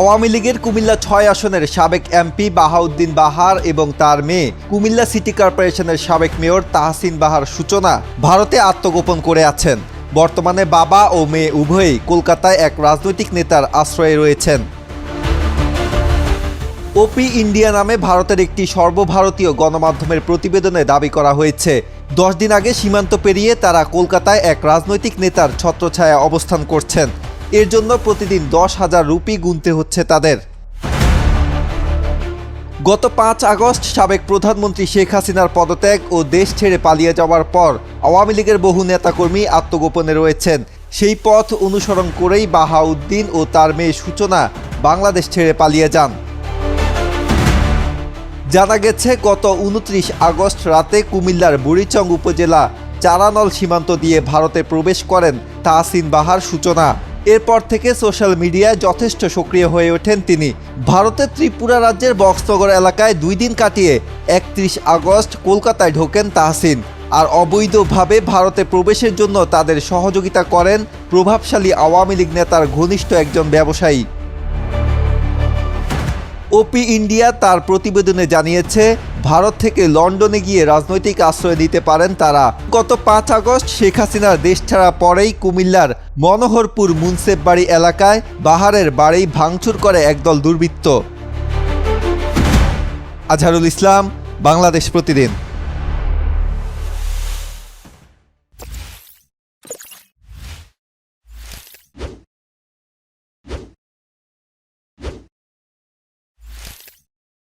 আওয়ামী লীগের কুমিল্লা ছয় আসনের সাবেক এমপি বাহাউদ্দিন বাহার এবং তার মেয়ে কুমিল্লা সিটি কর্পোরেশনের সাবেক মেয়র তাহসিন বাহার সূচনা ভারতে আত্মগোপন করে আছেন। বর্তমানে বাবা ও মেয়ে উভয়ই কলকাতায় এক রাজনৈতিক নেতার আশ্রয়ে রয়েছেন। ওপি ইন্ডিয়া নামে ভারতের একটি সর্বভারতীয় গণমাধ্যমের প্রতিবেদনে দাবি করা হয়েছে, দশ দিন আগে সীমান্ত পেরিয়ে তারা কলকাতায় এক রাজনৈতিক নেতার ছত্রছায়া অবস্থান করছেন। এর জন্য প্রতিদিন দশ হাজার রুপি গুনতে হচ্ছে তাদের। গত পাঁচ আগস্ট সাবেক প্রধানমন্ত্রী শেখ হাসিনার পদত্যাগ ও দেশ ছেড়ে পালিয়ে যাওয়ার পর আওয়ামী লীগের বহু নেতাকর্মী আত্মগোপনে রয়েছেন। সেই পথ অনুসরণ করেই বাহাউদ্দিন ও তার মেয়ে সূচনা বাংলাদেশ ছেড়ে পালিয়ে যান। জানা গেছে, গত উনত্রিশ আগস্ট রাতে কুমিল্লার বুড়িচং উপজেলা চারানল সীমান্ত দিয়ে ভারতে প্রবেশ করেন তাহসিন বাহার সূচনা। এরপর থেকে সোশ্যাল মিডিয়ায় যথেষ্ট সক্রিয় হয়ে ওঠেন তিনি। ভারতের ত্রিপুরা রাজ্যের বক্সনগর এলাকায় দুই দিন কাটিয়ে একত্রিশ আগস্ট কলকাতায় ঢোকেন তাহসিন। আর অবৈধভাবে ভারতে প্রবেশের জন্য তাদের সহযোগিতা করেন প্রভাবশালী আওয়ামী লীগ নেতার ঘনিষ্ঠ একজন ব্যবসায়ী। ওপি ইন্ডিয়া তার প্রতিবেদনে জানিয়েছে, ভারত থেকে লন্ডনে গিয়ে রাজনৈতিক আশ্রয় দিতে পারেন তারা। গত পাঁচ আগস্ট শেখ হাসিনার দেশ ছাড়া পরেই কুমিল্লার মনোহরপুর মুন্সেফ বাড়ি এলাকায় বাহারের বাড়ি ভাঙচুর করে একদল দুর্বৃত্ত। আজহারুল ইসলাম, বাংলাদেশ প্রতিদিন।